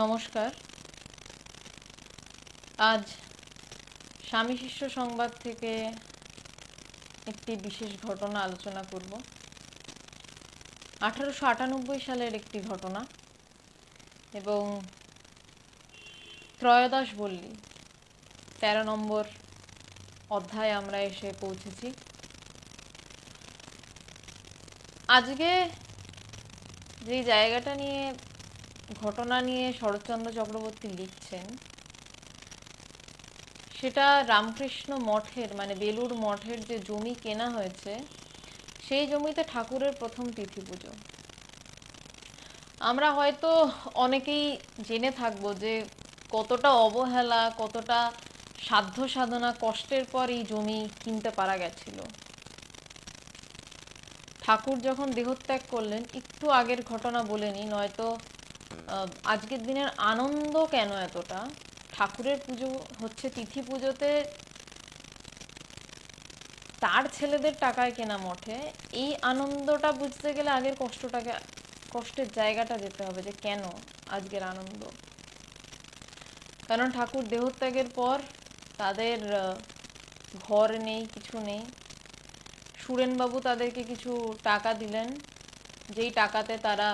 নমস্কার। আজ স্বামী শিষ্য সংবাদ থেকে একটি বিশেষ ঘটনা আলোচনা করব। আঠারোশো আটানব্বই সালের একটি ঘটনা এবং ত্রয়োদশ বললি, তেরো নম্বর অধ্যায়ে আমরা এসে পৌঁছেছি। আজকে যে জায়গাটা নিয়ে ঘটনা নিয়ে শরৎচন্দ্র চক্রবর্তী লিখছেন, সেটা রামকৃষ্ণ মঠের মানে বেলুর মঠের যে জমি কেনা হয়েছে, সেই জমিতে ঠাকুরের প্রথম তিথি পুজো। আমরা হয়তো অনেকেই জেনে থাকব যে কতটা অবহেলা, কতটা সাধ্য সাধনা কষ্টের পর এই জমি কিনতে পারা গেছিল। ঠাকুর যখন দেহত্যাগ করলেন, একটু আগের ঘটনা বলে নি নয়তো আজকের দিনের আনন্দ কেন এতটা? ঠাকুরের পুজো হচ্ছে তিথি পুজোতে তার ছেলেদের টাকায় কেনা মঠে। এই আনন্দটা বুঝতে গেলে আগের কষ্টটাকে, কষ্টের জায়গাটা যেতে হবে যে কেন আজকের আনন্দ। কারণ ঠাকুর দেহত্যাগের পর তাদের ঘর নেই, কিছু নেই। সুরেনবাবু তাদেরকে কিছু টাকা দিলেন। যেই টাকাতে তারা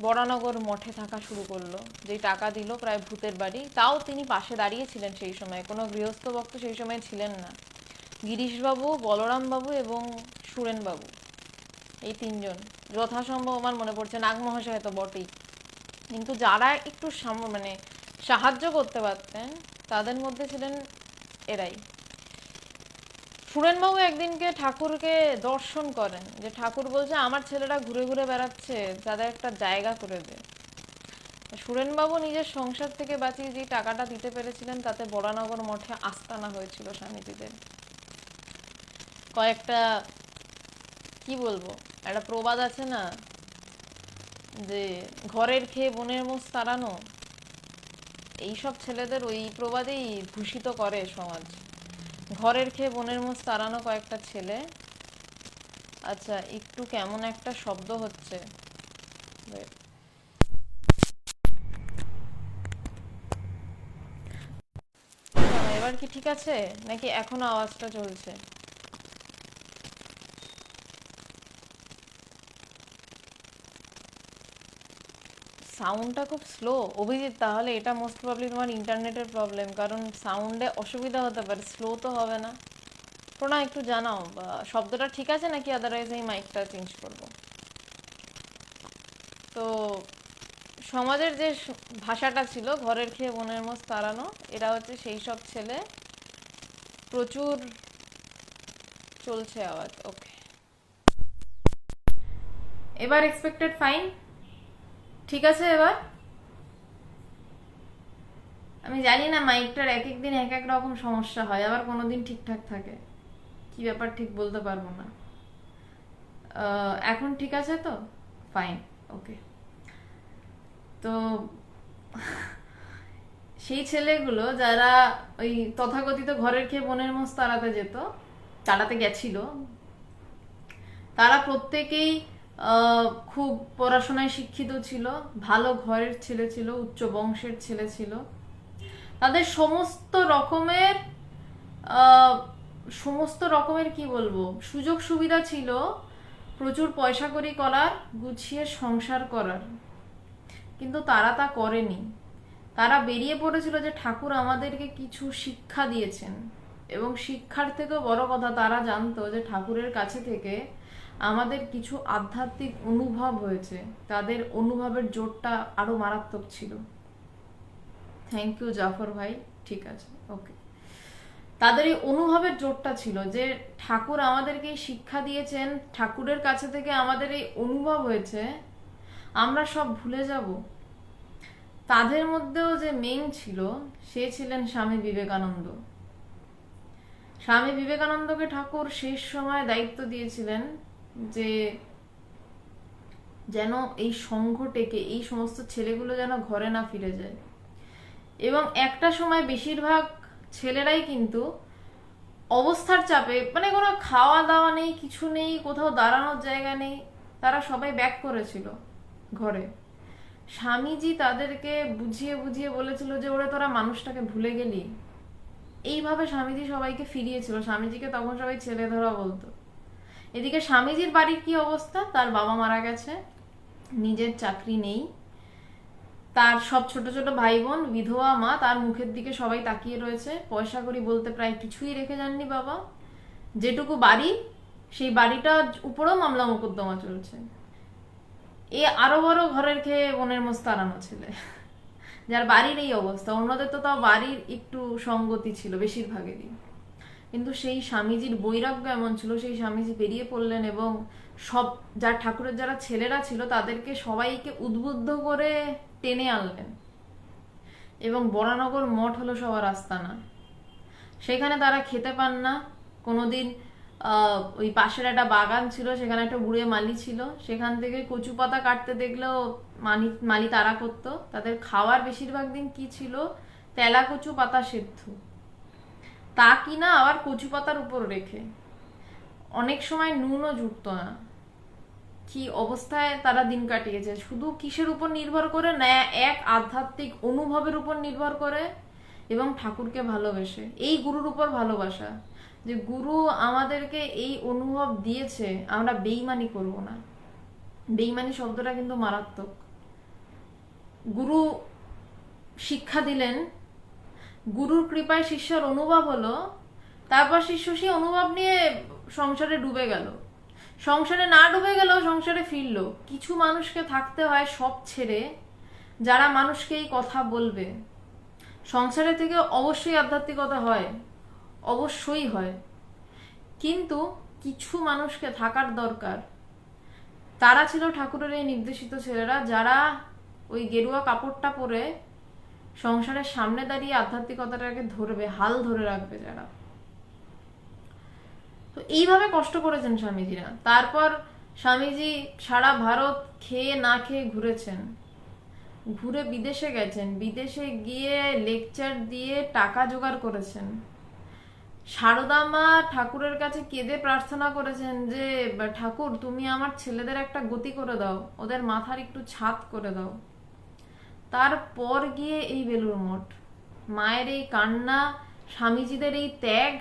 বরানগর মঠে থাকা শুরু করল। যেই টাকা দিল প্রায় ভূতের বাড়ি, তাও তিনি পাশে দাঁড়িয়েছিলেন সেই সময়। কোনো গৃহস্থ ভক্ত সেই সময় ছিলেন না। গিরিশবাবু, বলরামবাবু এবং সুরেনবাবু, এই তিনজন। যথাসম্ভব আমার মনে পড়ছে, নাগমহাশয় তো বটেই। কিন্তু যারা একটু মানে সাহায্য করতে পারতেন, তাদের মধ্যে ছিলেন এরাই। সুরেনবাবু একদিনকে ঠাকুরকে দর্শন করেন, যে ঠাকুর বলছে, আমার ছেলেরা ঘুরে ঘুরে বেড়াচ্ছে তাদের একটা জায়গা করে দে। সুরেনবাবু নিজের সংসার থেকে বাঁচিয়ে যে টাকাটা দিতে পেরেছিলেন, তাতে বড়ানগর মঠে আস্তানা হয়েছিল স্বামীজিদের। কয়েকটা, কি বলব, একটা প্রবাদ আছে না, যে ঘরের খেয়ে বনের মোষ তাড়ানো, এইসব ছেলেদের ওই প্রবাদেই ভূষিত করে সমাজ। ঘরের খেয়ে বনের মোষ তাড়ানো কয়েকটা ছেলে। আচ্ছা একটু কেমন একটা শব্দ হচ্ছে. এবার কি ঠিক আছে? নাকি এখনও আওয়াজটা চলছে? সাউন্ডটা খুব স্লো অভিজিৎ, তাহলে এটা মোস্ট প্রবলি তোমার ইন্টারনেটের প্রবলেম কারণ সাউন্ডে অসুবিধা হতে পারে স্লো তো হবে না। প্রণয় একটু জানাও শব্দটা ঠিক আছে নাকি আদারওয়াইজ এই মাইকটা চেঞ্জ করব? তো, সমাজের যে ভাষাটা ছিল, ঘরের খেয়ে বনের মোষ তাড়ানো, এরা হচ্ছে সেই সব ছেলে। প্রচুর চলছে আওয়াজ ওকে এবার এক্সপেক্টেড ফাইন ঠিক আছে এবার? আমি জানি না মাইকটার এক এক দিন এক এক রকম সমস্যা হয়, আবার কোনোদিন ঠিকঠাক থাকে। কি ব্যাপার ঠিক বলতে পারব না। এখন ঠিক আছে তো? ফাইন ওকে তো সেই ছেলেগুলো যারা ওই তথাকথিত ঘরের খেয়ে বনের মোষ তাড়াতে যেত, তাড়াতে গেছিল, তারা প্রত্যেকেই খুব পড়াশোনায় শিক্ষিত ছিল, ভালো ঘরের ছেলে ছিল, উচ্চ বংশের ছেলে ছিল। তাদের সমস্ত রকমের সমস্ত রকমের কি বলব, সুযোগ সুবিধা ছিল প্রচুর পয়সা করি করার, গুছিয়ে সংসার করার। কিন্তু তারা তা করেনি। তারা বেরিয়ে পড়েছিল যে ঠাকুর আমাদেরকে কিছু শিক্ষা দিয়েছেন। এবং শিক্ষার থেকেও বড় কথা, তারা জানতো যে ঠাকুরের কাছে থেকে আমাদের কিছু আধ্যাত্মিক অনুভব হয়েছে, তাদের অনুভবের জোরটা আরও মারাত্মক ছিল। থ্যাংক ইউ জাফর ভাই। ঠিক আছে ওকে তাদের এই অনুভবের জোরটা ছিল যে, ঠাকুর আমাদেরকে শিক্ষা দিয়েছেন, ঠাকুরের কাছে থেকে আমাদের এই অনুভব হয়েছে, আমরা সব ভুলে যাব। তাদের মধ্যেও যে মেন ছিল, সে ছিলেন স্বামী বিবেকানন্দ। স্বামী বিবেকানন্দকে ঠাকুর শেষ সময় দায়িত্ব দিয়েছিলেন যে যেন এই সংঘটেকে এই সমস্ত ছেলেগুলো যেন ঘরে না ফিরে যায়। এবং একটা সময় বেশিরভাগ ছেলেরাই কিন্তু অবস্থার চাপে মানে কোনো খাওয়া দাওয়া নেই, কিছু নেই, কোথাও দাঁড়ানোর জায়গা নেই, তারা সবাই ব্যাক করেছিল ঘরে। স্বামীজি তাদেরকে বুঝিয়ে বুঝিয়ে বলেছিল যে, ওরা, তোরা মানুষটাকে ভুলে গেলি। এইভাবে স্বামীজি সবাইকে ফিরিয়েছিল। স্বামীজিকে তখন সবাই ছেলে ধরা বলতো। এদিকে স্বামীজির বাড়ির কি অবস্থা? তার বাবা মারা গেছে, নিজের চাকরি নেই। তার সব ছোট ছোট ভাই বোন বিধবা মা, তার মুখের দিকে সবাই তাকিয়ে রয়েছে। পয়সা করি বলতে প্রায় কিছুই রেখে যাননি বাবা। যেটুকু বাড়ি, সেই বাড়িটার উপরেও মামলা মোকদ্দমা চলছে। এ আরও বড় ঘরের খেয়ে বোনের মোস্ত আনানো ছেলে। যার বাড়ির এই অবস্থা, অন্যদের তো তাও বাড়ির একটু সঙ্গতি ছিল বেশিরভাগেরই। কিন্তু সেই স্বামীজির বৈরাগ্য এমন ছিল, সেই স্বামীজি বেরিয়ে পড়লেন এবং সব যার ঠাকুরের যারা ছেলেরা ছিল তাদেরকে সবাইকে উদ্বুদ্ধ করে টেনে আনলেন। এবং বরানগর মঠ হলো সবার আস্তানা। সেখানে তারা খেতে পান না। কোনোদিন ওই পাশের একটা বাগান ছিল, সেখানে একটা বুড়ে মালি ছিল। সেখান থেকে কচু পাতা কাটতে দেখলেও মালি মালি তারা করতো। তাদের খাওয়ার বেশিরভাগ দিন কি ছিল? তেলা কচু পাতা সেদ্ধ। তা কিনা আবার কচু পাতার উপর রেখে। অনেক সময় নুনও জুটতো না। কি অবস্থায় তারা দিন কাটিয়েছে? শুধু কিসের উপর নির্ভর করে না, এক আধ্যাত্মিক অনুভবের উপর নির্ভর করে এবং ঠাকুরকে ভালোবেসে। এই গুরুর উপর ভালোবাসা। যে গুরু আমাদেরকে এই অনুভব দিয়েছে, আমরা বেইমানি করব না। বেইমানি শব্দটা কিন্তু মারাত্মক। গুরু শিক্ষা দিলেন গুরুর কৃপায় শিষ্যর অনুভব হলো, তারপর শিষ্য সেই অনুভব নিয়ে সংসারে ডুবে গেল। সংসারে না ডুবে গেল সংসারে ফিরলো। কিছু মানুষকে থাকতে হয় সব ছেড়ে, যারা মানুষকে এই কথা বলবে। সংসারে থেকে অবশ্যই আধ্যাত্মিকতা হয়, অবশ্যই হয়। কিন্তু কিছু মানুষকে থাকার দরকার। তারা ছিল ঠাকুরের এই নির্দেশিত ছেলেরা, যারা ওই গেরুয়া কাপড়টা পরে সংসারের সামনে দাঁড়িয়ে আধ্যাত্মিকতাটাকে ধরবে, হাল ধরে রাখবে যারা। তো এইভাবে কষ্ট করেছেন স্বামীজিরা। তারপর স্বামীজি সারা ভারত খেয়ে না খেয়ে ঘুরেছেন। ঘুরে বিদেশে গেছেন। বিদেশে গিয়ে লেকচার দিয়ে টাকা জোগাড় করেছেন। সারদা মা ঠাকুরের কাছে কেঁদে প্রার্থনা করেছেন যে, ঠাকুর, তুমি আমার ছেলেদের একটা গতি করে দাও। ওদের মাথার একটু ছাদ করে দাও। তারপর গিয়ে এই বেলুর মঠ। মায়ের এই কান্না, স্বামীজিদের এই ত্যাগ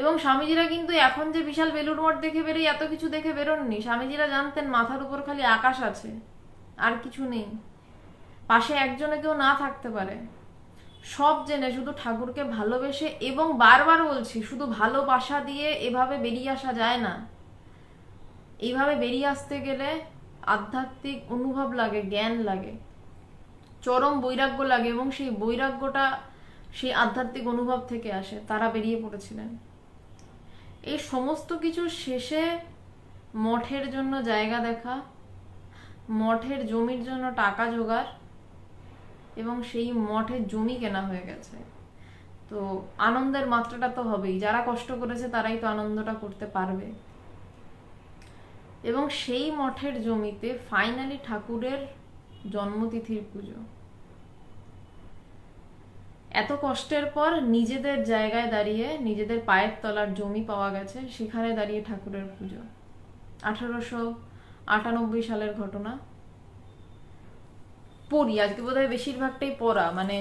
এবং স্বামীজিরা কিন্তু এখন যে বিশাল বেলুর মঠ দেখে বেরোই এত কিছু দেখে বেরোননি। স্বামীজিরা জানতেন মাথার উপর খালি আকাশ আছে, আর কিছু নেই। পাশে একজনে কেউ না থাকতে পারে। সব জেনে শুধু ঠাকুরকে ভালোবেসে এবং বারবার বলছি, শুধু ভালোবাসা দিয়ে এভাবে বেরিয়ে আসা যায় না। এইভাবে বেরিয়ে আসতে গেলে আধ্যাত্মিক অনুভব লাগে, জ্ঞান লাগে। চরম বৈরাগ্য লাগে এবং সেই বৈরাগ্যটা সেই আধ্যাত্মিক অনুভব থেকে আসে, তারা বেরিয়ে পড়েছিলেন। এই সমস্ত কিছু শেষে মঠের জন্য জায়গা দেখা, মঠের জমির জন্য টাকা জোগাড় এবং সেই মঠের জমি কেনা হয়ে গেছে। তো আনন্দের মাত্রাটা তো হবেই, যারা কষ্ট করেছে তারাই তো আনন্দটা করতে পারবে। এবং সেই মঠের জমিতে ফাইনালি ঠাকুরের জন্মতিথির পুজো। এত কষ্টের পর নিজেদের জায়গায় দাঁড়িয়ে নিজেদের পায়ের তলার জমি পাওয়া গেছে, সেখানে দাঁড়িয়ে ঠাকুরের পুজো। আঠারোশো আটানব্বই সালের ঘটনা। পড়ি, আজকে বোধহয় বেশিরভাগটাই পড়া মানে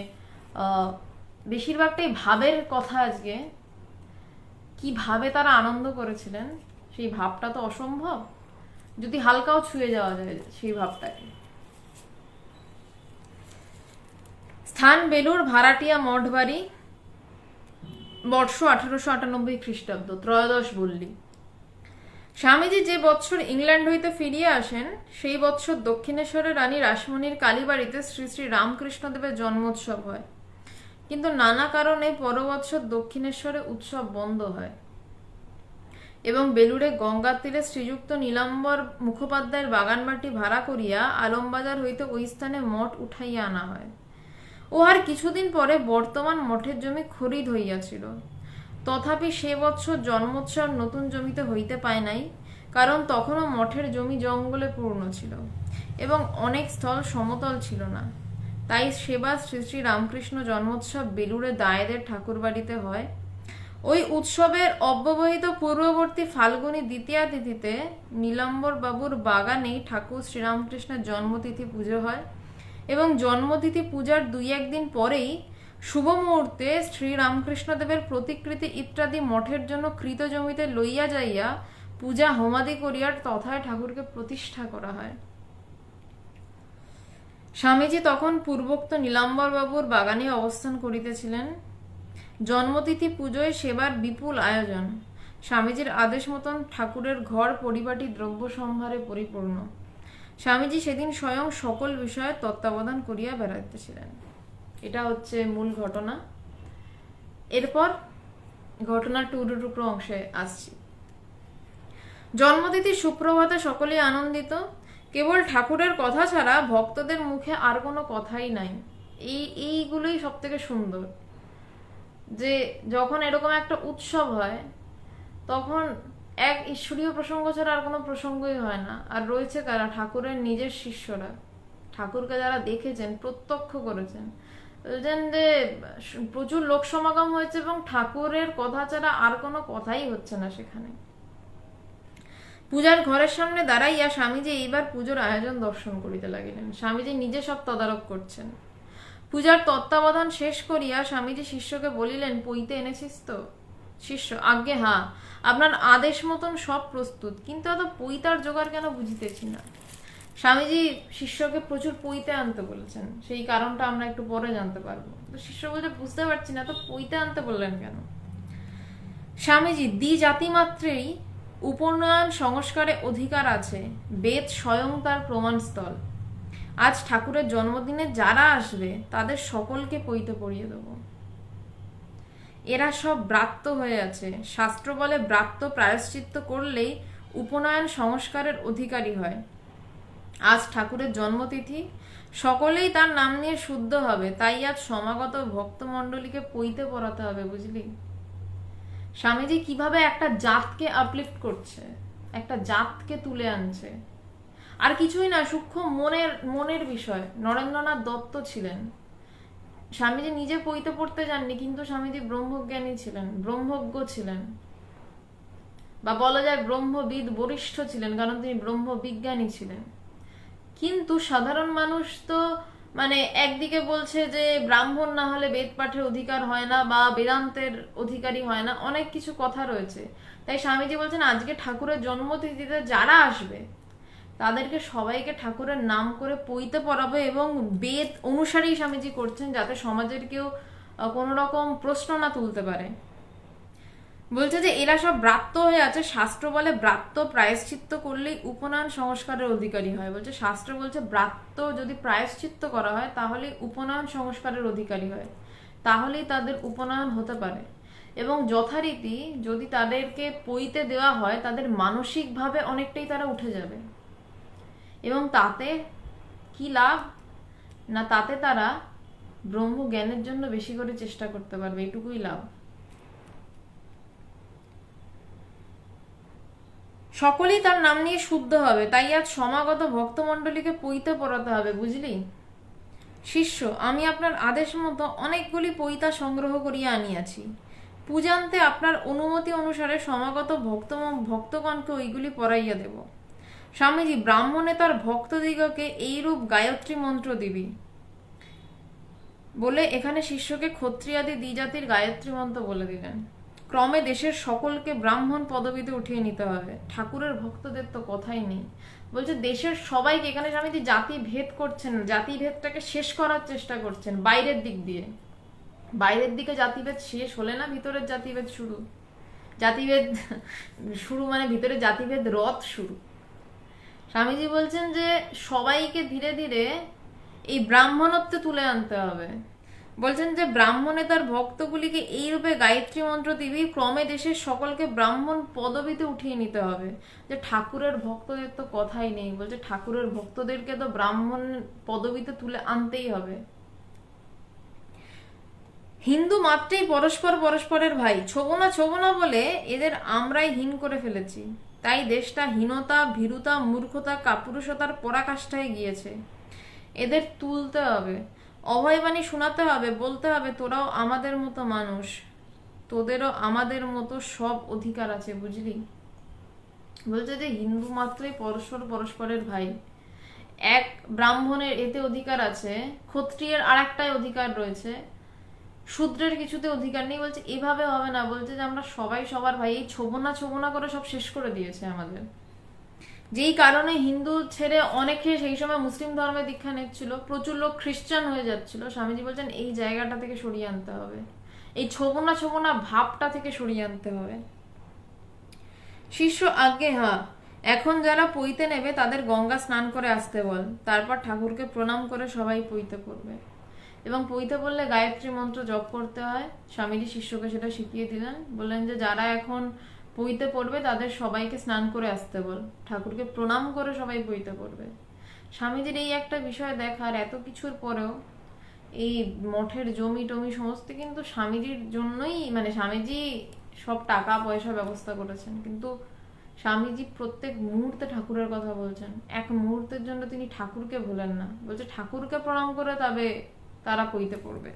বেশিরভাগটাই ভাবের কথা আজকে। কীভাবে তারা আনন্দ করেছিলেন, সেই ভাবটা তো অসম্ভব। যদি হালকাও ছুঁয়ে যাওয়া যায় সেই ভাবটাকে। স্থান বেলুর ভাড়াটিয়া, মঠবাড়ি, বর্ষ আঠারোশো আটানব্বই খ্রিস্টাব্দ, ত্রয়োদশ বল্লী। স্বামীজি যে বৎসর ইংল্যান্ড হইতে ফিরিয়া আসেন, সেই বৎসর দক্ষিণেশ্বরে রানী রাসমণির কালীবাড়িতে শ্রী শ্রী রামকৃষ্ণদেবের জন্মোৎসব হয়। কিন্তু নানা কারণে পরবৎসর দক্ষিণেশ্বরে উৎসব বন্ধ হয় এবং বেলুড়ে গঙ্গার তীরে শ্রীযুক্ত নীলাম্বর মুখোপাধ্যায়ের বাগানবাটি ভাড়া করিয়া আলমবাজার হইতে ওই স্থানে মঠ উঠাইয়া আনা হয়। ও আর কিছুদিন পরে বর্তমান মঠের জমি খরিদ হইয়াছিল। তথাপি সে বৎসর জন্মোৎসব নতুন জমিতে হইতে পায় নাই, কারণ তখনও মঠের জমি জঙ্গলে পূর্ণ ছিল এবং অনেক স্থল সমতল ছিল না। তাই সেবা শ্রী শ্রী রামকৃষ্ণ জন্মোৎসব বেলুড়ে দায়েদের ঠাকুরবাড়িতে হয়। ওই উৎসবের অব্যবহিত পূর্ববর্তী ফাল্গুনী দ্বিতীয়া তিথিতে নীলাম্বর বাবুর বাগানেই ঠাকুর শ্রীরামকৃষ্ণের জন্মতিথি পুজো হয়। এবং জন্মতিথি পূজার দুই একদিন পরেই শুভ মুহূর্তে শ্রীরামকৃষ্ণদেবের প্রতিকৃতি ইত্যাদি মঠের জন্য কৃত জমিতে লইয়া যাইয়া পূজা হোমাদি করিয়ার তথায় ঠাকুরকে প্রতিষ্ঠা করা হয়। স্বামীজি তখন পূর্বোক্ত নীলাম্বর বাবুর বাগানে অবস্থান করিতেছিলেন। জন্মতিথি পুজোয় সেবার বিপুল আয়োজন। স্বামীজির আদেশ মতন ঠাকুরের ঘর পরিপাটি দ্রব্য সম্ভারে পরিপূর্ণ। স্বামীজি সেদিন স্বয়ং সকল বিষয়ে তত্ত্বাবধান করিয়া বেড়াইতেছিলেন। এটা হচ্ছে মূল ঘটনা। এরপর ঘটনার টুকরো টুকরো অংশে আসছি। জন্মতিথি সুপ্রভাতে সকলেই আনন্দিত। কেবল ঠাকুরের কথা ছাড়া ভক্তদের মুখে আর কোনো কথাই নাই। এই, এইগুলোই সব থেকে সুন্দর। যে যখন এরকম একটা উৎসব হয়, তখন এক ঈশ্বরীয় প্রসঙ্গ ছাড়া আর কোনো প্রসঙ্গই হয় না। আর রয়েছে কারা? ঠাকুরের নিজের শিষ্যরা। ঠাকুরকে যারা দেখেছেন, প্রত্যক্ষ করেছেন। বলছেন যে, প্রচুর লোক সমাগম হয়েছে এবং ঠাকুরের কথা ছাড়া আর কোনো কথাই হচ্ছে না সেখানে। পূজার ঘরের সামনে দাঁড়াইয়া স্বামীজি এইবার পুজোর আয়োজন দর্শন করিতে লাগিলেন। স্বামীজি নিজে সব তদারক করছেন। পূজার তত্ত্বাবধান শেষ করিয়া স্বামীজি শিষ্যকে বলিলেন, পইতে এনেছিস তো? শিষ্য, আজ্ঞে হ্যাঁ আপনার আদেশ মতন সব প্রস্তুত, কিন্তু এত পৈতার জোগাড় কেন বুঝিতেছি না? স্বামীজি শিষ্যকে প্রচুর পৈতে আনতে বলেছেন, সেই কারণটা আমরা একটু পরে জানতে পারব। তো শিষ্য বলতে বুঝতে পারছি না তো পইতে আনতে বললেন কেন? স্বামীজি, দ্বি জাতি মাত্রেই উপনয়ন সংস্কারে অধিকার আছে, বেদ স্বয়ং তার প্রমাণস্থল। আজ ঠাকুরের জন্মদিনে যারা আসবে, তাদের সকলকে পৈতে পড়িয়ে দেব। এরা সব ব্রাত্য হয়ে আছে। শাস্ত্র বলে ব্রাত্য প্রায়শ্চিত্ত করলেই উপনয়ন সংস্কারের অধিকারী হয়। আজ ঠাকুরের জন্মতিথি। সকলেই তার নাম নিয়ে শুদ্ধ হবে। তাই আজ সমাগত ভক্তমণ্ডলীকে পইতে পড়াতে হবে, বুঝলি? স্বামীজি কীভাবে একটা জাতকে আপলিফট করছে, একটা জাতকে তুলে আনছে। আর কিছুই না, সূক্ষ্ম মনের মনের বিষয়। নরেন্দ্রনাথ দত্ত ছিলেন। স্বামীজি নিজে পইতে পড়তে যাননি, কিন্তু স্বামীজি ব্রহ্মজ্ঞানী ছিলেন, ব্রহ্মজ্ঞ ছিলেন। বা বলা যায় ব্রহ্মবিদ বরিষ্ঠ ছিলেন, কারণ তিনি ব্রহ্মবিজ্ঞানী ছিলেন। কিন্তু সাধারণ মানুষ তো মানে একদিকে বলছে যে ব্রাহ্মণ না হলে বেদ পাঠের অধিকার হয় না বা বেদান্তের অধিকারী হয় না, অনেক কিছু কথা রয়েছে। তাই স্বামীজি বলছেন, আজকে ঠাকুরের জন্মতিথিতে যারা আসবে তাদেরকে সবাইকে ঠাকুরের নাম করে পইতে পড়াবে এবং বেদ অনুসারেই স্বামীজি করছেন যাতে সমাজের কেউ কোনো রকম প্রশ্ন না তুলতে পারে। বলছে যে, এরা সব ব্রাত্য হয়ে আছে। শাস্ত্র বলে ব্রাত্য প্রায়শ্চিত্ত করলেই উপনয়ন সংস্কারের অধিকারী হয়। বলছে, শাস্ত্র বলছে ব্রাত্য যদি প্রায়শ্চিত্ত করা হয়, তাহলে উপনয়ন সংস্কারের অধিকারী হয়। তাহলেই তাদের উপনয়ন হতে পারে। এবং যথারীতি যদি তাদেরকে পইতে দেওয়া হয়, তাদের মানসিকভাবে অনেকটাই তারা উঠে যাবে। এবং তাতে কি লাভ? না, তাতে তারা ব্রহ্ম জ্ঞানের জন্য বেশি করে চেষ্টা করতে পারবে, এটুকুই লাভ। সকলেই তার নাম নিয়ে শুদ্ধ হবে, তাই আজ সমাগত ভক্তমণ্ডলীকে পইতে পড়াতে হবে, বুঝলি? শিষ্য, আমি আপনার আদেশ মতো অনেকগুলি পইতা সংগ্রহ করিয়া আনিয়াছি। পূজান্তে আপনার অনুমতি অনুসারে সমাগত ভক্ত ভক্তগণকে ওইগুলি পড়াইয়া দেব। স্বামীজি ব্রাহ্মণে তার ভক্তদিগকে এইরূপ গায়ত্রী মন্ত্র দিবি। বলে এখানে শিষ্যকে ক্ষত্রিয়াদি দ্বিজাতির গায়ত্রী মন্ত্র বলে দিলেন। ক্রমে দেশের সকলকে ব্রাহ্মণ পদবিতে উঠিয়ে নিতে হবে। ঠাকুরের ভক্তদের তো কথাই নেই। বলছে, দেশের সবাইকে, এখানে স্বামীজি জাতি ভেদ করছেন, জাতি ভেদটাকে শেষ করার চেষ্টা করছেন বাইরের দিক দিয়ে। বাইরের দিকে জাতিভেদ শেষ হলে না ভিতরের জাতিভেদ শুরু? জাতিভেদ শুরু মানে ভিতরে জাতিভেদ রথ শুরু। স্বামীজি বলছেন যে সবাইকে ধীরে ধীরে এই ব্রাহ্মণত্বে তুলে আনতে হবে। বলছেন যে ব্রাহ্মণে তার ভক্তগুলিকে এইরূপে গায়ত্রী মন্ত্র দিবি, ক্রমে দেশের সকলকে ব্রাহ্মণ পদবিতে উঠিয়ে নিতে হবে। যে ঠাকুরের ভক্তদের তো কথাই নেই। বলছে ঠাকুরের ভক্তদেরকে তো ব্রাহ্মণ পদবিতে তুলে আনতেই হবে। হিন্দু মাত্রেই পরস্পর পরস্পরের ভাই। ছোবো না ছোবো না বলে এদের আমরাই হীন করে ফেলেছি। তাই দেশটা হীনতা, ভীরুতা, মূর্খতা, কাপুরুষতার পরাকাষ্ঠায় গিয়েছে। এদের তুলতে হবে, অভয়বাণী শোনাতে হবে, বলতে হবে, তোরাও আমাদের মতো মানুষ, তোদেরও আমাদের মতো সব অধিকার আছে বুঝলি? বলছে যে হিন্দু মাত্রই পরস্পর পরস্পরের ভাই। এক ব্রাহ্মণের এতে অধিকার আছে, ক্ষত্রিয়ের আর একটাই অধিকার রয়েছে শূদ্রের কিছুতে অধিকার নেই, বলছে, এভাবে হবে না। বলছে যে, আমরা সবাই সবার ভাই। এই ছোবনা ছোবনা করে সব শেষ করে দিয়েছে আমাদের। যেই কারণে হিন্দু ছেড়ে অনেকে সেই সময় মুসলিম ধর্মে দীক্ষা নিচ্ছিল, প্রচুর লোক খ্রিস্টান হয়ে যাচ্ছিল। স্বামীজি বলছেন, এই জায়গাটা থেকে সরিয়ে আনতে হবে। এই ছোবনা ছোবনা ভাবটা থেকে সরিয়ে আনতে হবে। শিষ্য আগে হা এখন যারা পইতে নেবে তাদের গঙ্গা স্নান করে আসতে বল। তারপর ঠাকুরকে প্রণাম করে সবাই পইতে পড়বে। এবং পইতে বললে, গায়ত্রী মন্ত্র জপ করতে হয়। স্বামীজি শিষ্যকে সেটা শিখিয়ে দিলেন। বললেন যে, যারা এখন পইতে পড়বে, তাদের সবাইকে স্নান করে আসতে বল। ঠাকুরকে প্রণাম করে সবাই পইতে পড়বে। স্বামীজির এই একটা বিষয় দেখার এত কিছুর পরেও এই মঠের জমি টমি সমস্ত কিন্তু স্বামীজির জন্যই মানে স্বামীজি সব টাকা, পয়সা ব্যবস্থা করেছেন। কিন্তু স্বামীজি প্রত্যেক মুহূর্তে ঠাকুরের কথা বলছেন। এক মুহূর্তের জন্য তিনি ঠাকুরকে ভুলেন না। বলছে, ঠাকুরকে প্রণাম করে তবে তারা পইতে পড়বে।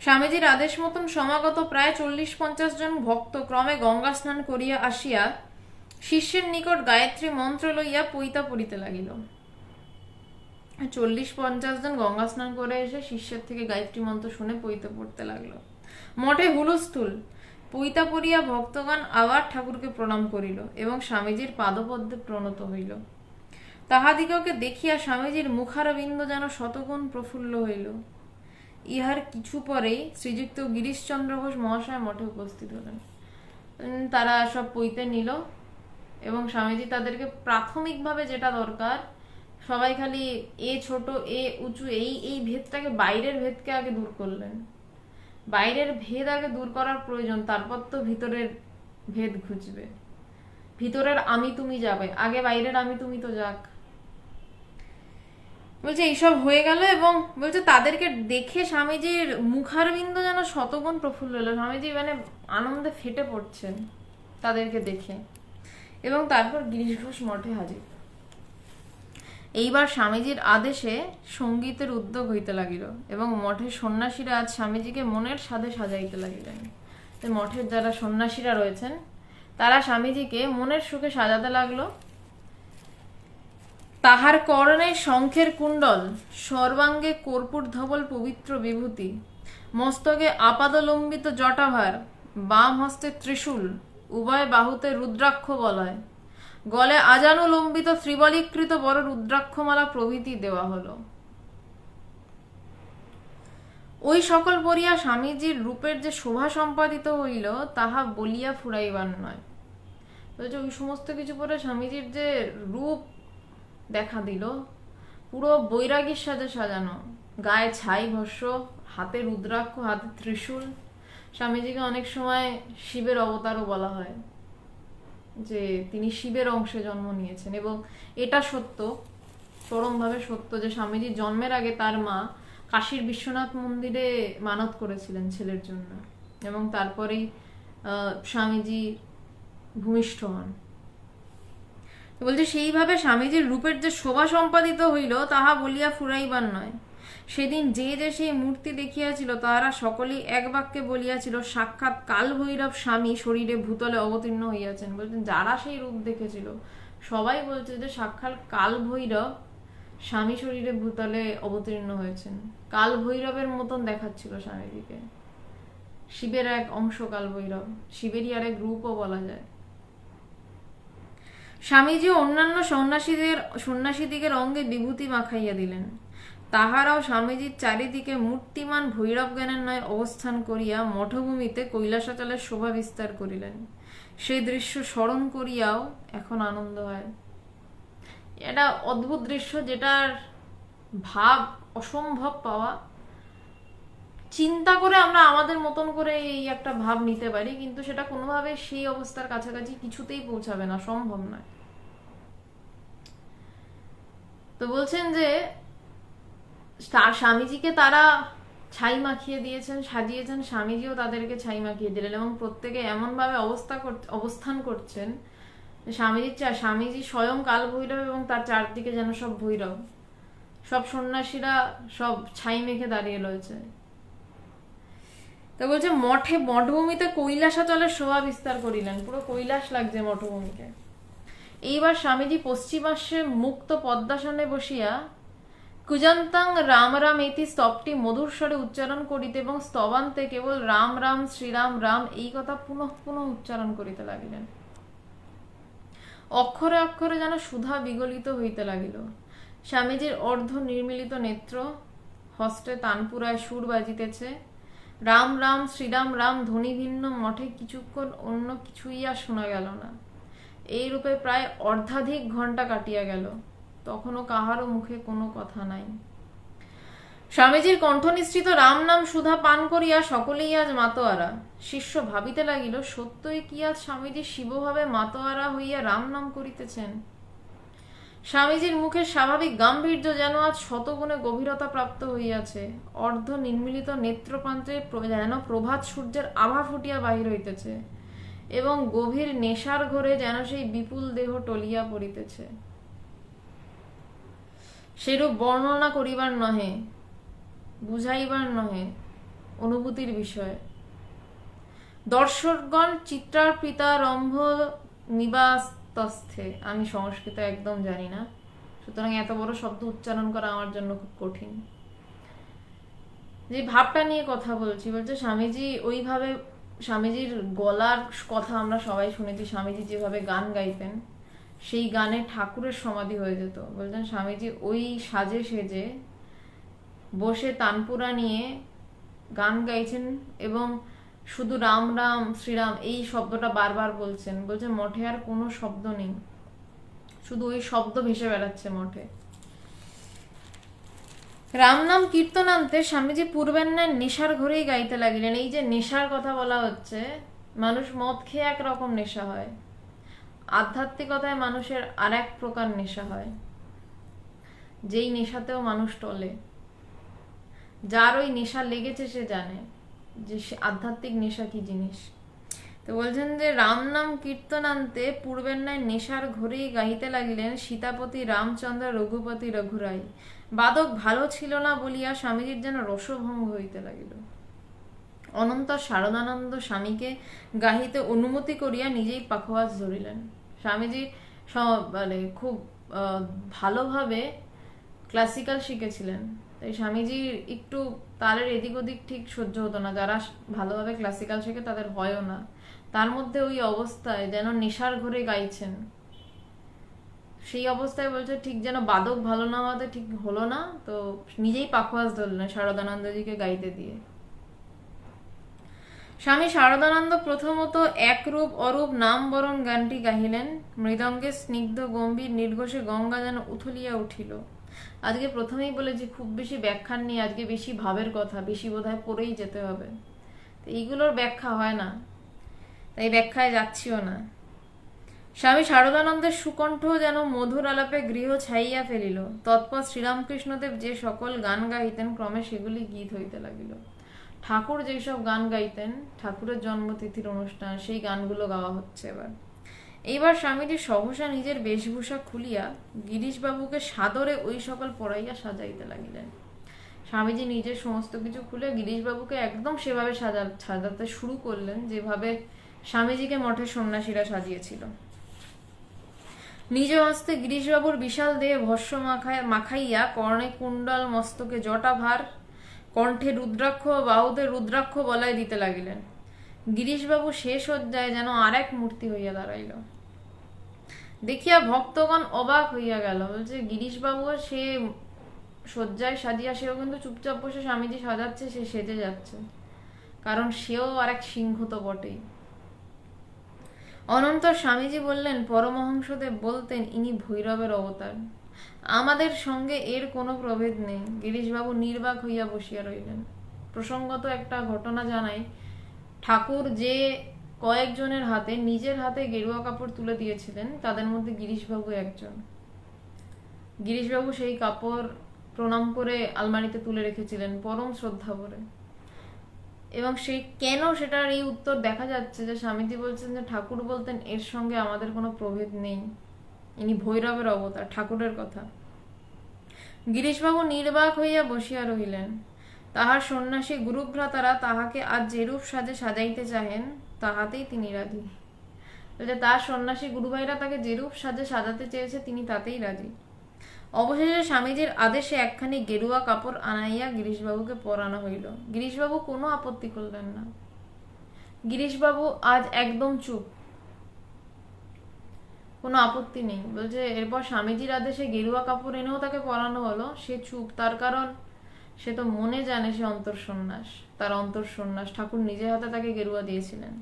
স্বামীজির আদেশ মতন সমাগত প্রায় চল্লিশ পঞ্চাশ জন ভক্ত ক্রমে গঙ্গা স্নান করিয়া আসিয়া শিষ্যের নিকট গায়ত্রী মন্ত্র লইয়া পইতা পড়িতে লাগিল। চল্লিশ পঞ্চাশ জন গঙ্গা স্নান করে এসে শিষ্যের থেকে গায়ত্রী মন্ত্র শুনে পইতে পড়তে লাগল। মঠে হুলস্থুল। পইতা পড়িয়া ভক্তগণ আবার ঠাকুরকে প্রণাম করিল এবং স্বামীজির পাদপদ্মে প্রণত হইল। তাহাদিগকে দেখিয়া স্বামীজির মুখারবিন্দ যেন শতগুণ প্রফুল্ল হইল। ইহার কিছু পরেই শ্রীযুক্ত গিরিশচন্দ্র ঘোষ মহাশয় মঠে উপস্থিত হলেন। তারা সব পইতে নিল এবং স্বামীজি তাদেরকে প্রাথমিকভাবে যেটা দরকার, সবাই খালি এ ছোট, এ উঁচু, এই এই ভেদটাকে বাইরের ভেদকে আগে দূর করলেন। বাইরের ভেদ আগে দূর করার প্রয়োজন, তারপর তো ভিতরের ভেদ ঘুচবে। ভিতরের আমি তুমি যাবে, আগে বাইরের আমি তুমি তো যাক। বলছে, এইসব হয়ে গেল এবং বলছে, তাদেরকে দেখে স্বামীজির মুখারবিন্দ যেন শতগুণ প্রফুল্ল হলো। স্বামীজি মানে আনন্দে ফেটে পড়ছেন তাদেরকে দেখে এবং তারপর গিরিশ ঘোষ মঠে হাজির। এইবার স্বামীজির আদেশে সঙ্গীতের উদ্যোগ হইতে লাগিল এবং মঠের সন্ন্যাসীরা আজ স্বামীজিকে মনের সাধে সাজাইতে লাগিলেন। মঠের যারা সন্ন্যাসীরা রয়েছেন, তারা স্বামীজিকে মনের সুখে সাজাতে লাগল তাহার করণে শঙ্খের কুণ্ডল, সর্বাঙ্গে কর্পূর ধবল পবিত্র বিভূতি, মস্তকে আপাদলম্বিত জটাভার, বাম হস্তে ত্রিশূল, উভয় বাহুতে রুদ্রাক্ষ বলয়। গলে আজানুলম্বিত ত্রিবলীকৃত বড় রুদ্রাক্ষমালা প্রভৃতি দেওয়া হলো। ওই সকল পরিয়া স্বামীজির রূপের যে শোভা সম্পাদিত হইল, তাহা বলিয়া ফুরাইবার নয়। ওই সমস্ত কিছু পরে স্বামীজির যে রূপ দেখা দিল। পুরো বৈরাগীর সাথে সাজানো। গায়ে ছাই ভস্য, হাতে রুদ্রাক্ষ, হাতে ত্রিশূল। স্বামীজিকে অনেক সময় শিবের অবতারও বলা হয় যে তিনি শিবের অংশে জন্ম নিয়েছেন এবং এটা সত্য, চরমভাবে সত্য যে স্বামীজি জন্মের আগে তার মা কাশীর বিশ্বনাথ মন্দিরে মানত করেছিলেন ছেলের জন্য এবং তারপরেই স্বামীজি ভূমিষ্ঠ হন। বলছে, সেইভাবে স্বামীজির রূপের যে শোভা সম্পাদিত হইল, তাহা বলিয়া ফুরাইবার নয়। সেদিন যে যে সেই মূর্তি দেখিয়াছিল, তাহারা সকলেই এক বাক্যে বলিয়াছিল, সাক্ষাৎ কাল ভৈরব স্বামী শরীরে ভূতলে অবতীর্ণ হইয়াছেন। বলছেন, যারা সেই রূপ দেখেছিল, সবাই বলছে যে সাক্ষাৎ কাল ভৈরব স্বামী শরীরে ভূতলে অবতীর্ণ হয়েছেন। কাল ভৈরবের মতন দেখাচ্ছিল স্বামীজিকে। শিবের এক অংশ কাল ভৈরব, শিবেরই আর এক রূপও বলা যায়। স্বামীজি অন্যান্য সন্ন্যাসীদের, সন্ন্যাসীদিগের অঙ্গে বিভূতি মাখাইয়া দিলেন। তাহারাও স্বামীজির চারিদিকে মূর্তিমান ভৈরব জ্ঞানের নয় অবস্থান করিয়া মঠভূমিতে কৈলাসাচলের শোভা বিস্তার করিলেন। সেই দৃশ্য স্মরণ করিয়াও এখন আনন্দ হয়। এটা অদ্ভুত দৃশ্য যেটার ভাব অসম্ভব পাওয়া চিন্তা করে আমরা আমাদের মতন করে এই একটা ভাব নিতে পারি, কিন্তু সেটা কোনোভাবে সেই অবস্থার কাছাকাছি কিছুতেই পৌঁছাবে না, সম্ভব নয়। তো বলছেন যে স্বামীজিকে তারা ছাই মাখিয়ে দিয়েছেন, সাজিয়েছেন, স্বামীজিও তাদেরকে ছাই মাখিয়ে দিলেন এবং প্রত্যেকে এমনভাবে অবস্থা অবস্থান করছেন স্বামীজির চা, স্বামীজি স্বয়ং কাল ভৈরব এবং তার চারদিকে যেন সব ভৈরব। সব সন্ন্যাসীরা সব ছাই মেখে দাঁড়িয়ে রয়েছে। তো বলছে, মঠে মঠভূমিতে কৈলাসাচলের শোভা বিস্তার করিলেন। পুরো কৈলাস লাগছে মঠভূমিকে এইবার স্বামীজি পশ্চিমাস্যে মুক্ত পদ্মাসনে বসিয়া, কুজন্তাং রাম রাম এটি স্তবটি মধুর স্বরে উচ্চারণ করিতে এবং স্তবান্তে কেবল রাম রাম শ্রীরাম রাম এই কথা পুনঃ পুনঃ উচ্চারণ করিতে লাগিলেন। অক্ষরে অক্ষরে যেন সুধা বিগলিত হইতে লাগিল। স্বামীজির অর্ধ নির্মিলিত নেত্র হস্তে তানপুরায় সুর বাজিতেছে। রাম রাম, শ্রীরাম রাম, ধ্বনি ভিন্ন, মঠে কিছুক্ষণ অন্য কিছুই আর শোনা গেল না। এই রূপে প্রায় অর্ধাধিক ঘণ্টা কাটিয়া গেল। তখনও কাহারও মুখে কোনো কথা নাই। স্বামীজির কণ্ঠনিশ্চিত রাম নাম সুধা পান করিয়া সকলেই আজ মাতোয়ারা। শিষ্য ভাবিতে লাগিল, সত্যই কি আজ স্বামীজি শিবভাবে মাতোয়ারা হইয়া রাম নাম করিতেছেন? স্বামীজির মুখের স্বাভাবিক গাম্ভীর্য যেন আজ শতগুণে গভীরতা প্রাপ্ত হইয়াছে। অর্ধ নির্মিলিত নেত্রপ্রান্তে যেন প্রভাত সূর্যের আভা ফুটিয়া বাহির হইতেছে এবং গভীর নেশার ঘরে যেন সেই বিপুল দেহ টলিয়া পড়িতেছে। সেরূপ বর্ণনা করিবার নহে, বুঝাইবার নহে অনুভূতির বিষয়। দর্শকগণ, চিত্রার্পিতারম্ভ নিবাস্তস্থে আমি সংস্কৃত একদম জানি না। সুতরাং এত বড় শব্দ উচ্চারণ করা আমার জন্য খুব কঠিন। যে ভাবটা নিয়ে কথা বলছি, বলছে স্বামীজি ওইভাবে, স্বামীজির গলার কথা আমরা সবাই শুনেছি, স্বামীজি যেভাবে গান গাইতেন, সেই গানে ঠাকুরের সমাধি হয়ে যেত। বলছেন স্বামীজি ওই সাজে সেজে বসে তানপুরা নিয়ে গান গাইছেন এবং শুধু রাম রাম, শ্রীরাম, এই শব্দটা বারবার বলছেন। বলছেন, মঠে আর কোনো শব্দ নেই। শুধু ওই শব্দ ভেসে বেড়াচ্ছে মঠে। রাম নাম কীর্তনান্তে স্বামীজি পূর্বের ন্যায় নেশার ঘরেই গাইতে লাগিলেন। এই যে নেশার কথা বলা হচ্ছে, মানুষ মদ খেয়ে একরকম নেশা হয়। আধ্যাত্মিকতায় মানুষের আর এক প্রকার নেশা হয়। যেই নেশাতেও মানুষ টলে। যার ওই নেশা লেগেছে সে জানে। যে আধ্যাত্মিক নেশা কি জিনিস? তো বলছেন যে, রাম নাম কীর্তনান্তে পূর্বের ন্যায় নেশার ঘরেই গাইতে লাগিলেন সীতাপতি রামচন্দ্র রঘুপতি রঘুরাই। বাদক ভালো ছিল না বলিয়া স্বামীজির যেন রসভঙ্গ হইতে লাগিল। অনন্তর শারদানন্দ স্বামীকে গাহিতে অনুমতি করিয়া নিজেই পাখোয়াজ ধরিলেন। স্বামীজি মানে খুব ভালোভাবে ক্লাসিক্যাল শিখেছিলেন। তাই স্বামীজির একটু তালের এদিক ওদিক ঠিক সহ্য হতো না। যারা ভালোভাবে ক্লাসিক্যাল শেখে তাদের হয়ও না। তার মধ্যে ওই অবস্থায় যেন নেশার ঘরে গাইছেন। সেই অবস্থায় বলছে, ঠিক যেন বাদক ভালো না হওয়াতে ঠিক হলো না, তো নিজেই পাখোয়াজ ধরলেন শারদানন্দজিকে গাইতে দিয়ে। স্বামী শারদানন্দ প্রথমত একরূপ অরূপ নাম বরণ গানটি গাহিলেন। মৃদঙ্গে স্নিগ্ধ, গম্ভীর, নির্ঘোষে গঙ্গা যেন উথলিয়া উঠিল। আজকে প্রথমেই বলেছি, খুব বেশি ব্যাখ্যার নিয়ে আজকে বেশি ভাবের কথা, বেশি বোধহয় পড়েই যেতে হবে। তো এইগুলোর ব্যাখ্যা হয় না। তাই ব্যাখ্যায় যাচ্ছিও না। স্বামী শারদানন্দের সুকণ্ঠ যেন মধুর আলাপে গৃহ ছাইয়া ফেলিল। তৎপর শ্রীরামকৃষ্ণদেব যে সকল গান গাইতেন, ক্রমে সেগুলি গীত হইতে লাগিল। ঠাকুর যেসব গান গাইতেন, ঠাকুরের জন্মতিথির অনুষ্ঠান, সেই গানগুলো গাওয়া হচ্ছে এবার। এইবার স্বামীজি সহসা নিজের বেশভূষা খুলিয়া গিরিশবাবুকে সাদরে ওই সকল পড়াইয়া সাজাইতে লাগিলেন। স্বামীজি নিজের সমস্ত কিছু খুলে গিরিশবাবুকে একদম সেভাবে সাজা, সাজাতে শুরু করলেন, যেভাবে স্বামীজিকে মঠের সন্ন্যাসীরা সাজিয়েছিল। নিজ হস্তে গিরিশবাবুর বিশাল দেহে ভস্য মাখায়, মাখাইয়া কর্ণে কুণ্ডল মস্তকে জটাভার, কণ্ঠে রুদ্রাক্ষ বাহুতে রুদ্রাক্ষ বলায় দিতে লাগিলেন। গিরিশবাবু শেষ হজ্জায় যেন আর এক মূর্তি হইয়া দাঁড়াইল। দেখিয়া ভক্তগণ অবাক হইয়া গেল। বলছে, গিরিশবাবু, সে শয্যায় সাজিয়া, সেও কিন্তু চুপচাপ বসে স্বামীজি সাজাচ্ছে, সে সেজে যাচ্ছে। কারণ সেও আর এক সিংহ তো বটেই। অনন্তর স্বামীজি বললেন, পরমহংসদেব বলতেন, ইনি ভৈরবের অবতার। আমাদের সঙ্গে এর কোনো প্রভেদ নেই। গিরিশবাবু নির্বাক হইয়া বসিয়া রইলেন। প্রসঙ্গত একটা ঘটনা জানাই ঠাকুর যে কয়েকজনের হাতে, নিজের হাতে গেরুয়া কাপড় তুলে দিয়েছিলেন, তাদের মধ্যে গিরিশবাবু একজন। গিরিশবাবু সেই কাপড় প্রণাম করে আলমারিতে তুলে রেখেছিলেন পরম শ্রদ্ধা ভরে। এবং সেই কেন সেটার এই উত্তর দেখা যাচ্ছে যে স্বামীজি বলছেন যে ঠাকুর বলতেন, এর সঙ্গে আমাদের কোনো প্রভেদ নেই। ইনি ভৈরবের অবতার, ঠাকুরের কথা। গিরিশবাবু নির্বাক হইয়া বসিয়া রহিলেন। তাহার সন্ন্যাসী গুরুভ্রাতারা তাহাকে আজ যেরূপ সাজে সাজাইতে চাহেন, তাহাতেই তিনি রাজি। বলছে তার সন্ন্যাসী গুরুভাইরা তাকে যেরূপ সাজে সাজাতে চেয়েছে, তিনি তাতেই রাজি। অবশেষে স্বামীজির আদেশে একখানি গেরুয়া কাপড় আনাইয়া গিরিশবাবুকে পরানো হইল। গিরিশবাবু কোনো আপত্তি করলেন না। গিরিশবাবু আজ একদম চুপ। কোনো আপত্তি নেই। বলছে, এরপর স্বামীজির আদেশে গেরুয়া কাপড় এনেও তাকে পরানো হলো, সে চুপ। তার কারণ সে তো মনে জানে সে অন্তর সন্ন্যাস তার অন্তর সন্ন্যাস ঠাকুর নিজে হাতে তাকে গেরুয়া দিয়েছিলেন।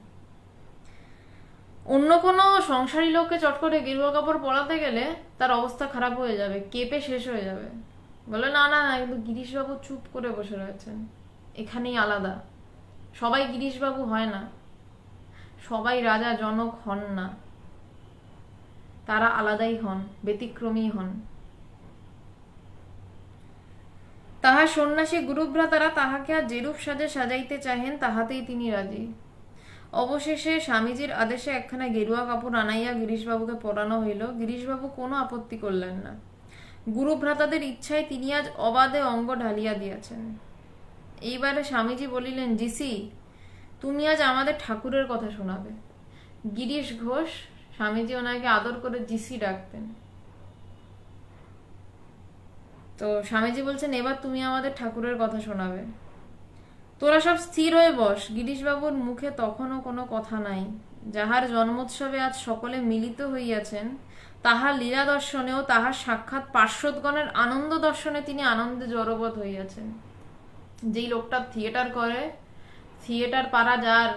অন্য কোনো সংসারী লোককে চট করে গেরুয়া কাপড় পরাতে গেলে তার অবস্থা খারাপ হয়ে যাবে, কেঁপে শেষ হয়ে যাবে। বলে, না না না, কিন্তু গিরিশবাবু চুপ করে বসে রয়েছেন। এখানেই আলাদা। সবাই গিরিশবাবু হয় না। সবাই রাজা জনক হন না। তারা আলাদাই হন, ব্যতিক্রমী হন। তাহার সন্ন্যাসী গুরুভ্রাতারা তাহাকে আর যেরূপ সাজে সাজাইতে চাহেন, তাহাতেই তিনি রাজি। অবশেষে স্বামীজির আদেশে একখানা গেরুয়া কাপড় আনাইয়া গিরিশবাবুকে পরানো হইল। গিরিশবাবু কোনো আপত্তি করলেন না। গুরুভ্রাতাদের ইচ্ছায় তিনি আজ অবাধে অঙ্গ ঢালিয়া দিয়াছেন। এইবারে স্বামীজি বলিলেন, জিসি, তুমি আজ আমাদের ঠাকুরের কথা শোনাবে। গিরিশ ঘোষ স্বামীজি ওনাকে আদর করে জিসি ডাকতেন। তো স্বামীজি বলছেন, এবার তুমি আমাদের ঠাকুরের কথা শোনাবে। তোরা সব স্থির হয়ে বস। গিরিশবাবুর মুখে তখনও কোনো কথা নাই। যাহার জন্মোৎসবে আজ সকলে মিলিত হইয়াছেন, তাহার লীলা দর্শনেও তাহার সাক্ষাৎ পার্শ্বদগণের আনন্দ দর্শনে তিনি আনন্দে জড়বৎ হইয়াছেন। যেই লোকটা থিয়েটার করে, থিয়েটার পাড়া যার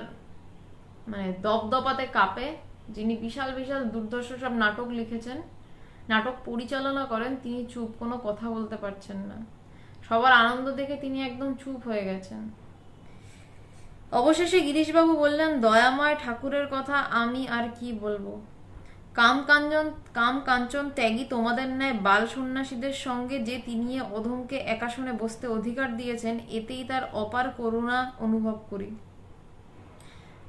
মানে দপদপাতে কাঁপে, যিনি বিশাল বিশাল দুর্ধর্ষ সব নাটক লিখেছেন নাটক পরিচালনা করেন, তিনি চুপ, কোনো কথা বলতে পারছেন না। সবার আনন্দ দেখে তিনি একদম চুপ হয়ে গেছেন। অবশেষে গিরিশবাবু বললেন, দয়াময় ঠাকুরের কথা আমি আর কি বলব? কাম কাঞ্চন কাম কাঞ্চন ত্যাগী তোমাদের ন্যায় বাল সন্ন্যাসীদের সঙ্গে যে তিনি অধমকে একাশনে বসতে অধিকার দিয়েছেন, এতেই তার অপার করুণা অনুভব করি।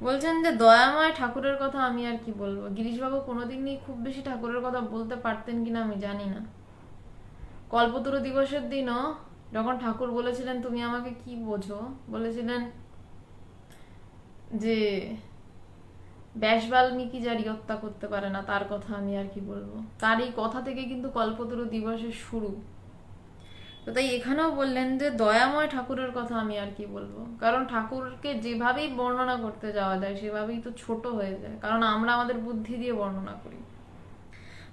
বলছেন যে দয়াময় ঠাকুরের কথা আমি আর কি বলব? গিরিশবাবু কোনোদিনই খুব বেশি ঠাকুরের কথা বলতে পারতেন কিনা আমি জানি না। কল্পতরু দিবসের দিনও যখন ঠাকুর বলেছিলেন, তুমি আমাকে কি বোঝো? বলেছিলেন যে, ব্যাস বাল্মীকি যার হত্যা করতে পারে না, তার কথা আমি আর কি বলব? তার এই কথা থেকে কিন্তু কল্পতরু দিবসের শুরু। তো তাই এখানেও বললেন যে দয়াময় ঠাকুরের কথা আমি আর কি বলব। কারণ ঠাকুরকে যেভাবেই বর্ণনা করতে যাওয়া যায়, সেভাবেই তো ছোট হয়ে যায়। কারণ আমরা আমাদের বুদ্ধি দিয়ে বর্ণনা করি।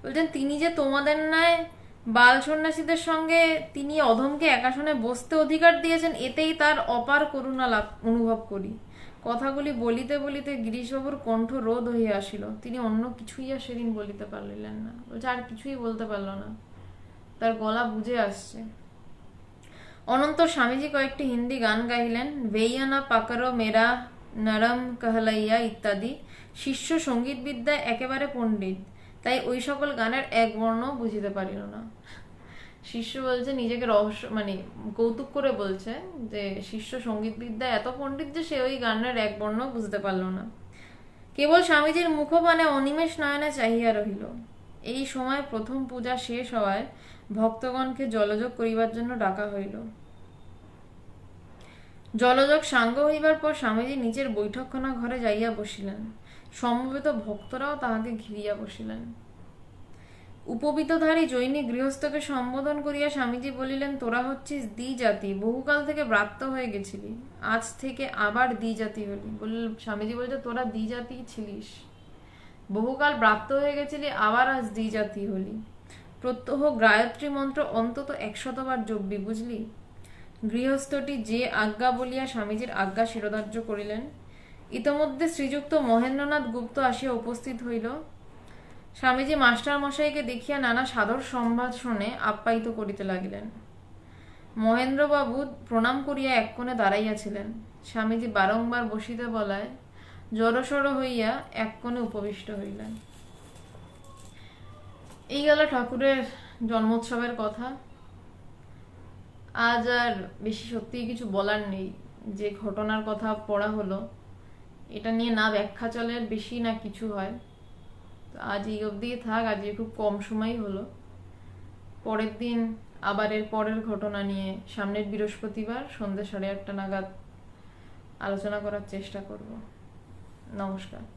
বলছেন, তিনি যে তোমাদের ন্যায় বাল সন্ন্যাসীদের সঙ্গে তিনি অধমকে একাশনে বসতে অধিকার দিয়েছেন, এতেই তার অপার করুণা লাভ অনুভব করি। কথাগুলি বলিতে বলিতে গিরিশবাবুর কণ্ঠ রোধ হইয়া আসিল। তিনি অন্য কিছুই আর সেদিন বলিতে পারলিলেন না। বলছে, আর কিছুই বলতে পারল না। তার গলা বুঝে আসছে। অনন্তর স্বামীজি কয়েকটি হিন্দি গান গাইলেন। ভেইয়ানা পাকারো মেরা নরম কাহলাইয়া ইত্যাদি। শিষ্য সংগীত বিদ্যায় একেবারে পণ্ডিত, তাই ওই সকল গানের এক বর্ণ বুঝিতে পারিল না। শিষ্য বলছে, নিজেকে রহস্য মানে কৌতুক করে বলছে যে, শিষ্য সংগীত বিদ্যায় এত পণ্ডিত যে সে ওই গানের এক বর্ণ বুঝতে পারল না। কেবল স্বামীজির মুখপানে অনিমেষ নয়নে চাহিয়া রহিল। এই সময় প্রথম পূজা শেষ হওয়ায় ভক্তগণকে জলযোগ করিবার জন্য ডাকা হইল। জলযোগ সাঙ্গ হইবার পর স্বামীজি নিজের বৈঠকখানা ঘরে যাইয়া বসিলেন। সমবেত ভক্তরাও তাহাকে ঘিরিয়া বসিলেন। উপবিতধারী জৈনিক গৃহস্থকে সম্বোধন করিয়া স্বামীজি বলিলেন, তোরা হচ্ছিস দ্বি জাতি বহুকাল থেকে ব্রাত্য হয়ে গেছিলি, আজ থেকে আবার দ্বি জাতি হলি। বল স্বামীজি বলছে তোরা দ্বি জাতি ছিলিস, বহুকাল ব্রাত্য হয়ে গেছিলি, আবার আজ দ্বি জাতি হলি। প্রত্যহ গায়ত্রী মন্ত্র অন্তত একশতবার জপবি বুঝলি? গৃহস্থটি যে আজ্ঞা বলিয়া স্বামীজির আজ্ঞা শিরোধার্য করিলেন, ইতোমধ্যে শ্রীযুক্ত মহেন্দ্রনাথ গুপ্ত আসিয়া উপস্থিত হইল। স্বামীজি মাস্টার মশাইকে দেখিয়া নানা সাদর সম্ভাষণে আপ্যায়িত করিতে লাগিলেন। মহেন্দ্রবাবু প্রণাম করিয়া এক কোণে দাঁড়াইয়াছিলেন স্বামীজি বারংবার বসিতে বলায় জড়সড় হইয়া এক কোণে উপবিষ্ট হইলেন। এই গেল ঠাকুরের জন্মোৎসবের কথা। আজ আর বেশি সত্যিই কিছু বলার নেই। যে ঘটনার কথা পড়া হলো, এটা নিয়ে না ব্যাখ্যা চলে বেশি না কিছু হয়। তো আজ এই অবধি থাক আজকে খুব কম সময় হলো। পরের দিন আবার এর পরের ঘটনা নিয়ে সামনের বৃহস্পতিবার সন্ধ্যে সাড়ে আটটা নাগাদ আলোচনা করার চেষ্টা করব। নমস্কার।